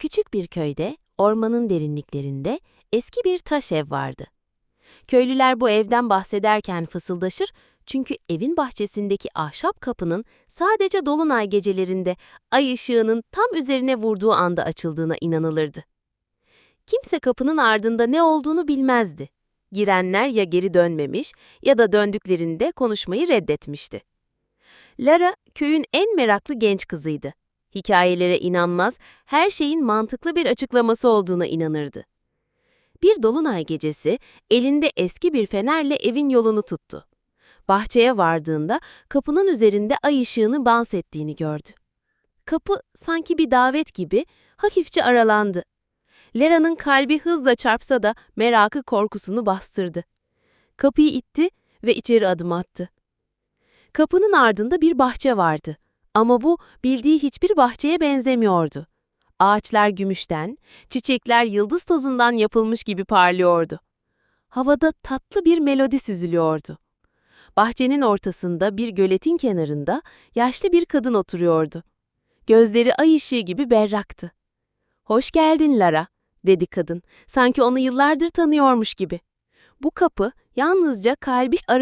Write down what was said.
Küçük bir köyde, ormanın derinliklerinde eski bir taş ev vardı. Köylüler bu evden bahsederken fısıldaşır çünkü evin bahçesindeki ahşap kapının sadece dolunay gecelerinde ay ışığının tam üzerine vurduğu anda açıldığına inanılırdı. Kimse kapının ardında ne olduğunu bilmezdi. Girenler ya geri dönmemiş ya da döndüklerinde konuşmayı reddetmişti. Lara köyün en meraklı genç kızıydı. Hikayelere inanmaz, her şeyin mantıklı bir açıklaması olduğuna inanırdı. Bir dolunay gecesi elinde eski bir fenerle evin yolunu tuttu. Bahçeye vardığında kapının üzerinde ay ışığını dans ettiğini gördü. Kapı sanki bir davet gibi hafifçe aralandı. Lera'nın kalbi hızla çarpsa da merakı korkusunu bastırdı. Kapıyı itti ve içeri adım attı. Kapının ardında bir bahçe vardı. Ama bu bildiği hiçbir bahçeye benzemiyordu. Ağaçlar gümüşten, çiçekler yıldız tozundan yapılmış gibi parlıyordu. Havada tatlı bir melodi süzülüyordu. Bahçenin ortasında bir göletin kenarında yaşlı bir kadın oturuyordu. Gözleri ay ışığı gibi berraktı. "Hoş geldin Lara." dedi kadın, sanki onu yıllardır tanıyormuş gibi. Bu kapı yalnızca kalbi arayıp